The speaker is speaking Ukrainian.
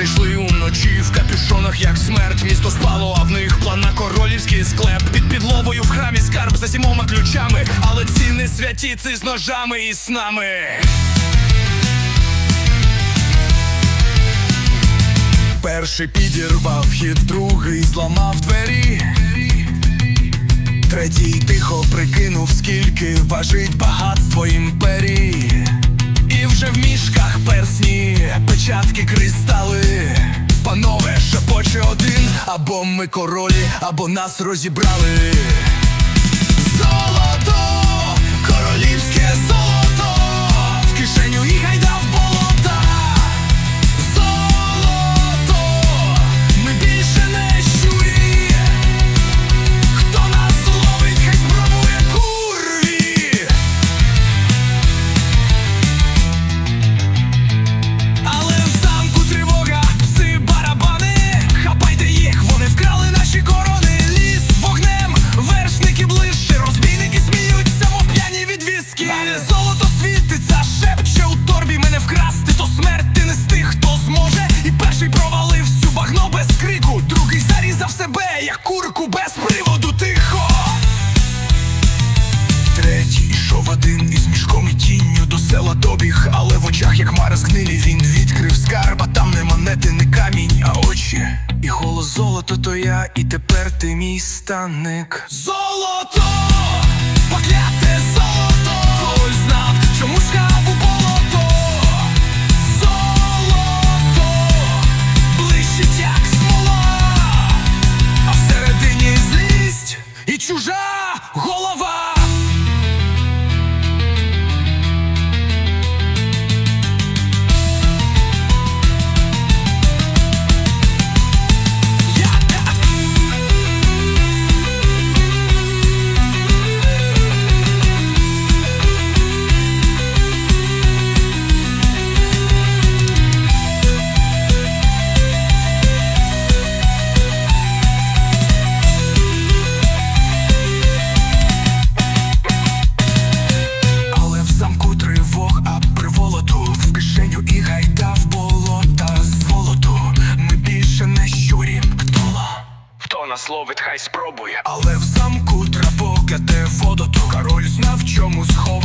зайшли уночі в капюшонах, як смерть. Місто спало, а в них план на королівський склеп. Під підловою в храмі скарб за сімома ключами. Але ці не святі, ці з ножами і снами. Перший підірвав хід, другий зламав двері. Третій тихо прикинув, скільки важить багатство імперії. Шепоче один, або ми королі, або нас розібрали. Золото, перший провалив всю багно без крику, другий зарізав себе, як курку без приводу тихо. Третій йшов один із мішком і тінню до села добіг, але в очах, як хмара згнилі, він відкрив скарб, а там не монети, не камінь, а очі. І голос золото, то я, і тепер ти мій станник. Золото! Покляте золото! Хто хай спробує. Але в замку трапокляте водоту. Король знав, чому схов.